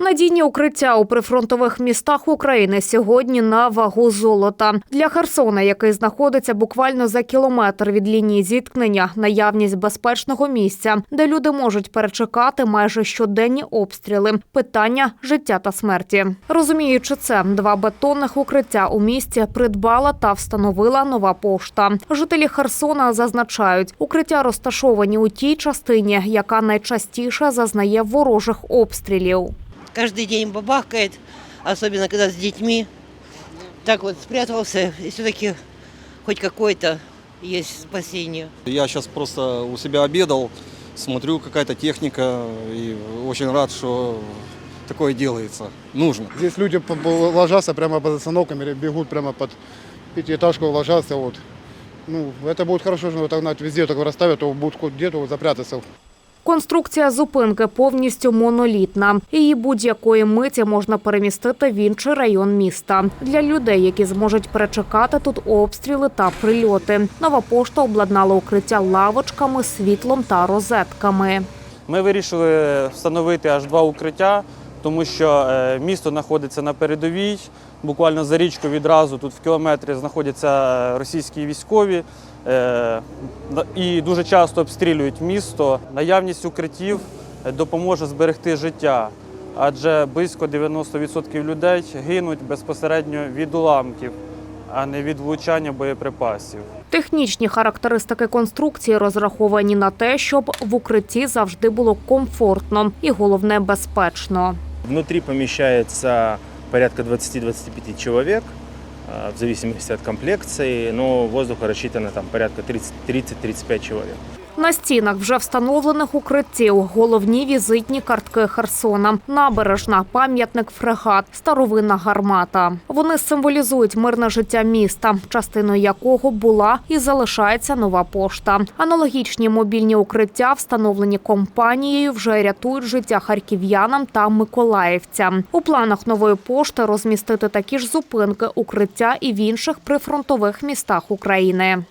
Надійні укриття у прифронтових містах України сьогодні на вагу золота. Для Херсона, який знаходиться буквально за кілометр від лінії зіткнення, наявність безпечного місця, де люди можуть перечекати майже щоденні обстріли. Питання життя та смерті. Розуміючи це, два бетонних укриття у місті придбала та встановила нова пошта. Жителі Херсона зазначають, укриття розташовані у тій частині, яка найчастіше зазнає ворожих обстрілів. Каждый день бабахкает, особенно когда с детьми. Так вот спрятался, и все-таки хоть какое-то есть спасение. Я сейчас просто у себя обедал, смотрю, какая-то техника, и очень рад, что такое делается. Нужно. Здесь люди ложатся прямо под остановками, бегут прямо под пятиэтажку, ложатся. Вот. Ну, это будет хорошо, что отогнать везде, так расставят, то будут хоть где-то запрятаться. Конструкція зупинки повністю монолітна. Її будь-якої миті можна перемістити в інший район міста. Для людей, які зможуть перечекати тут обстріли та прильоти. Нова пошта обладнала укриття лавочками, світлом та розетками. Ми вирішили встановити аж два укриття, тому що е, місто знаходиться на передовій. Буквально за річку відразу тут в кілометрі знаходяться е, російські військові і дуже часто обстрілюють місто. Наявність укриттів е, допоможе зберегти життя, адже близько 90% людей гинуть безпосередньо від уламків, а не від влучання боєприпасів. Технічні характеристики конструкції розраховані на те, щоб в укритті завжди було комфортно і головне безпечно. Внутри помещается порядка 20-25 человек, а, в зависимости от комплекции, но воздуха рассчитано там порядка 30 30-35 человек. На стінах вже встановлених укриттів головні візитні картки Херсона, набережна, пам'ятник фрегат, старовинна гармата. Вони символізують мирне життя міста, частиною якого була і залишається нова пошта. Аналогічні мобільні укриття, встановлені компанією, вже рятують життя харків'янам та миколаївцям. У планах нової пошти розмістити такі ж зупинки, укриття і в інших прифронтових містах України.